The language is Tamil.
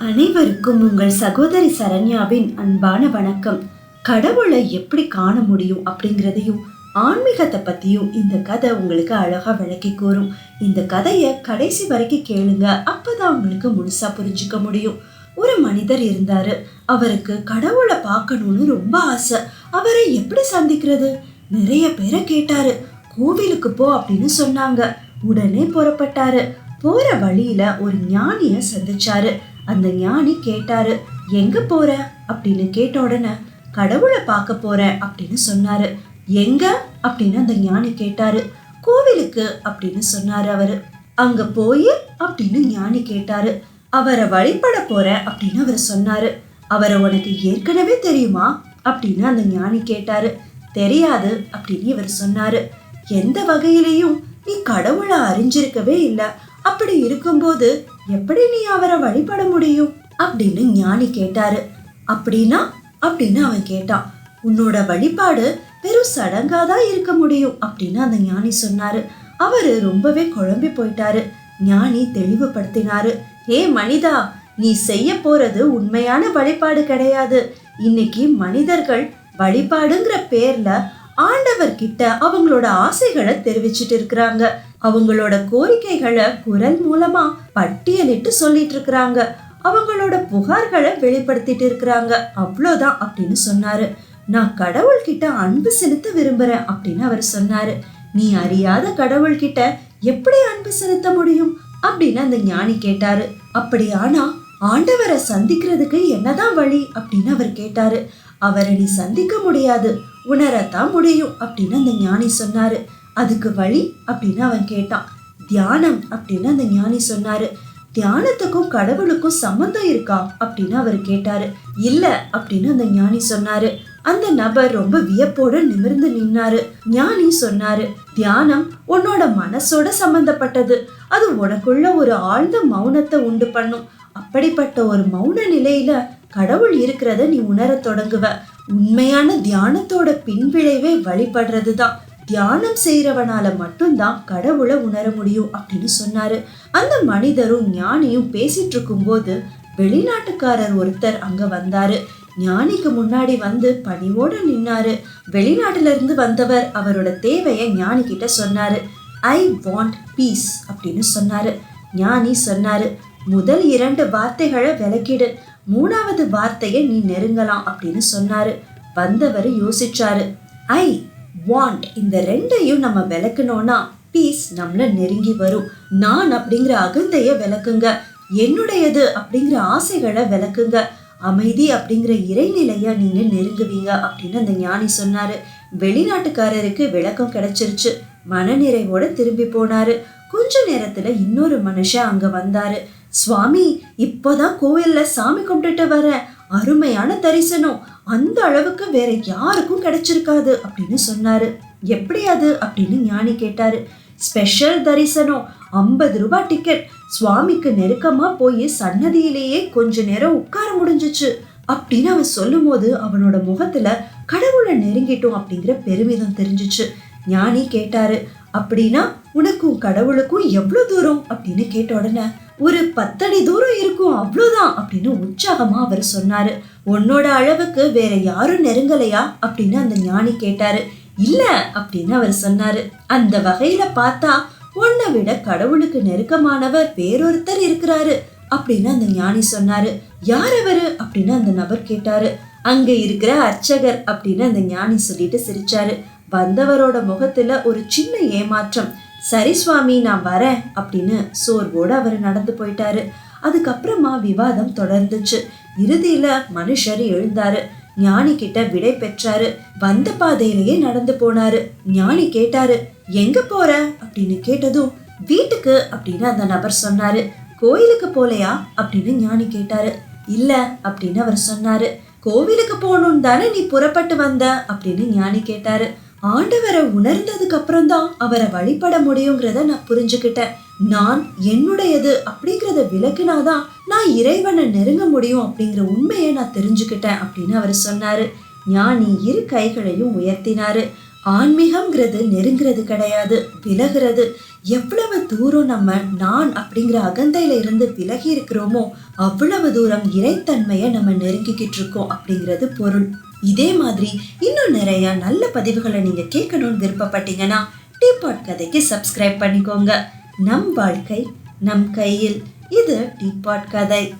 அனைவருக்கும் உங்கள் சகோதரி சரண்யாவின் அன்பான வணக்கம். கடவுளை எப்படி காண முடியும் அப்படிங்கிறதையும் ஆன்மீகத்தை பற்றியும் இந்த கதை உங்களுக்கு அழகாக விளக்கி கூறும். இந்த கதையை கடைசி வரைக்கும் கேளுங்க அப்போதான் உங்களுக்கு முழுசாக புரிஞ்சுக்க முடியும். ஒரு மனிதர் இருந்தார் அவருக்கு கடவுளை பார்க்கணும்னு ரொம்ப ஆசை. அவரை எப்படி சந்திக்கிறது? நிறைய பேரை கேட்டாரு கோவிலுக்கு போ அப்படின்னு சொன்னாங்க. உடனே புறப்பட்டாரு. போற வழியில ஒரு ஞானிய சந்திச்சாரு. அந்த ஞானி கேட்டாரு எங்க போற? அப்படின்னு கேட்ட உடனே கடவுளை பார்க்க போறேன் அப்படின்னு சொன்னாரு. எங்க? அப்படின்னு அந்த ஞானி கேட்டாரு. கோவிலுக்கு அப்படின்னு சொன்னாரு அவரு. அங்க போய் அப்படின்னு ஞானி கேட்டாரு. அவரை வழிபட போறேன் அப்படின்னு அவர் சொன்னாரு. அவரை உனக்கு ஏற்கனவே தெரியுமா? அப்படின்னு அந்த ஞானி கேட்டாரு. தெரியாது அப்படின்னு இவர் சொன்னாரு. எந்த வகையிலையும் நீ கடவுளை அறிஞ்சிருக்கவே இல்லை. அப்படி இருக்கும்போது எப்படி நீ அவரை வழிபட முடியும்? அப்படின்னு ஞானி கேட்டாரு. அப்படின்னா அப்படின்னு அவன் கேட்டான். உன்னோட வழிபாடு வெறும் சடங்காதான் இருக்க முடியும் அப்படின்னு அந்த ஞானி சொன்னாரு. அவரு ரொம்பவே குழம்பி போயிட்டாரு. ஞானி தெளிவுபடுத்தினாரு. ஏ மனிதா நீ செய்ய போறது உண்மையான வழிபாடு கிடையாது. இன்னைக்கு மனிதர்கள் வழிபாடுங்கிற பேர்ல ஆண்டவர்கிட்ட அவங்களோட ஆசைகளை தெரிவிச்சிட்டு இருக்கிறாங்க அவங்களோட கோரிக்கைகளை குரல் மூலமா பட்டியலிட்டு சொல்லிட்டு இருக்கிறாங்க அவங்களோட புகார்களை வெளிப்படுத்திட்டு இருக்கிறாங்க அவ்வளோதான் அப்படின்னு சொன்னாரு. நான் கடவுள்கிட்ட அன்பு செலுத்த விரும்புறேன் அப்படின்னு அவர் சொன்னாரு. நீ அறியாத கடவுள்கிட்ட எப்படி அன்பு செலுத்த முடியும்? அப்படின்னு அந்த ஞானி கேட்டாரு. அப்படியானா ஆண்டவரை சந்திக்கிறதுக்கு என்னதான் வழி? அப்படின்னு அவர் கேட்டாரு. அவரை நீ சந்திக்க முடியாது. உணரத்தான் முடியும் அப்படின்னு அந்த ஞானி சொன்னாரு. அதுக்கு வழி அப்படின்னு அவன் கேட்டான். தியானம் அப்படின்னு அந்த ஞானி சொன்னாரு. தியானத்துக்கும் கடவுளுக்கும் சம்மந்தம் இருக்கா? அப்படின்னு அவர் கேட்டாரு. இல்ல அப்படின்னு அந்த ஞானி சொன்னாரு. அந்த நபர் ரொம்ப வியப்போட நிமிர்ந்து நின்னாரு. ஞானி சொன்னாரு தியானம் உன்னோட மனசோட சம்பந்தப்பட்டது. அது உனக்குள்ள ஒரு ஆழ்ந்த மௌனத்தை உண்டு பண்ணும். அப்படிப்பட்ட ஒரு மௌன நிலையில கடவுள் இருக்கிறத நீ உணரத் தொடங்குவ. உண்மையான தியானத்தோட பின்விளைவே வழிபடுறது தான் தியானம் செய்கிறவனால மட்டும்தான் கடவுளை உணர முடியும் அப்படின்னு சொன்னாரு. அந்த மனிதரும் ஞானியும் பேசிட்டு இருக்கும்போது வெளிநாட்டுக்காரர் ஒருத்தர் அங்க வந்தாரு. ஞானிக்கு முன்னாடி வந்து பணிவோட நின்னாரு. வெளிநாட்டுல இருந்து வந்தவர் அவரோட தேவையை ஞானி கிட்ட சொன்னாரு. ஐ வாண்ட் பீஸ் அப்படின்னு சொன்னாரு. ஞானி சொன்னாரு முதல் இரண்டு வார்த்தைகளை விளக்கிடு. மூணாவது வார்த்தையை நீ நெருங்கலாம் அப்படின்னு சொன்னாரு. வந்தவர் யோசிச்சாரு. ஐ வாண்ட் இந்த ரெண்டையும் நம்ம விளக்கணும்னா பீஸ் நம்மள நெருங்கி வரும். நான் அப்படிங்கிற அகந்தைய விளக்குங்க. என்னுடையது அப்படிங்கிற ஆசைகளை விளக்குங்க. அமைதி அப்படிங்கிற இறைநிலைய நீங்க நெருங்குவீங்க அப்படின்னு அந்த ஞானி சொன்னாரு. வெளிநாட்டுக்காரருக்கு விளக்கம் கிடைச்சிருச்சு. மனநிறைவோட திரும்பி போனாரு. கொஞ்ச நேரத்துல இன்னொரு மனுஷன் அங்க வந்தாரு. சுவாமி இப்போதான் கோவில்ல சாமி கும்பிட்டுட்டு வரேன் அருமையான தரிசனம். அந்த அளவுக்கு வேற யாருக்கும் கிடைச்சிருக்காது அப்படின்னு சொன்னாரு. எப்படி அது அப்படின்னு ஞானி கேட்டாரு. ஸ்பெஷல் தரிசனம் ஐம்பது ரூபாய் டிக்கெட். சுவாமிக்கு நெருக்கமா போய் சன்னதியிலேயே கொஞ்ச நேரம் உட்கார முடிஞ்சுச்சு அப்படின்னு அவன் சொல்லும் போது அவனோட முகத்துல கடவுளை நெருங்கிட்டோம் அப்படிங்கிற பெருமிதம் தெரிஞ்சுச்சு. ஞானி கேட்டாரு அப்படின்னா உனக்கும் கடவுளுக்கும் எவ்வளோ தூரம்? அப்படின்னு கேட்ட உடனே ஒரு பத்தடி தூரம் இருக்கும் அவ்வளோதான் அப்படின்னு உற்சாகமா அவர் சொன்னாரு. உன்னோட அளவுக்கு வேற யாரும் நெருங்கலையா? அப்படின்னு அந்த ஞானி கேட்டாரு. இல்ல அப்படின்னு அவர் சொன்னாரு. அந்த வகையில பார்த்தா உன்னை விட கடவுளுக்கு நெருக்கமானவர் வேறொருத்தர் இருக்கிறாரு அப்படின்னு அந்த ஞானி சொன்னாரு. யார் அவரு? அப்படின்னு அந்த நபர் கேட்டாரு. அங்க இருக்கிற அர்ச்சகர் அப்படின்னு அந்த ஞானி சொல்லிட்டு சிரிச்சாரு. வந்தவரோட முகத்துல ஒரு சின்ன ஏமாற்றம். சரி சுவாமி நான் வரேன் அப்படின்னு சோர்வோடு அவர் நடந்து போயிட்டாரு. அதுக்கப்புறமா விவாதம் தொடர்ந்துச்சு. இறுதியில மனுஷர் எழுந்தாரு. ஞானி கிட்ட விடை பெற்றாரு. வந்த பாதையிலேயே நடந்து போனாரு. ஞானி கேட்டாரு எங்க போற? அப்படின்னு கேட்டதும் வீட்டுக்கு அப்படின்னு அந்த நபர் சொன்னாரு. கோயிலுக்கு போலையா? அப்படின்னு ஞானி கேட்டாரு. இல்ல அப்படின்னு அவர் சொன்னாரு. கோவிலுக்கு போகணும் தானே நீ புறப்பட்டு வந்த? அப்படின்னு ஞானி கேட்டாரு. ஆண்டவரை உணர்ந்ததுக்கு அப்புறம் தான் அவரை வழிபட முடியுங்கிறத நான் புரிஞ்சுக்கிட்டேன். நான் என்னுடையது அப்படிங்கிறத விளக்குனாதான் நான் இறைவனை நெருங்க முடியும் அப்படிங்கிற உண்மையை நான் தெரிஞ்சுக்கிட்டேன் அப்படின்னு அவர் சொன்னாரு. ஞானி இரு கைகளையும் உயர்த்தினாரு. ஆன்மீகம்ங்கிறது நெருங்கிறது கிடையாது விலகிறது. எவ்வளவு தூரம் நம்ம நான் அப்படிங்கிற அகந்தையில இருந்து விலகி இருக்கிறோமோ அவ்வளவு தூரம் இறைத்தன்மையை நம்ம நெருங்கிக்கிட்டு இருக்கோம் அப்படிங்கிறது பொருள். இதே மாதிரி இன்னும் நிறைய நல்ல பதிவுகளை நீங்க கேட்கணும்னு விருப்பப்பட்டீங்கன்னா டீபாட் கதைக்கு சப்ஸ்கிரைப் பண்ணிக்கோங்க. நம் வாழ்க்கை நம் கையில். இது டீபாட் கதை.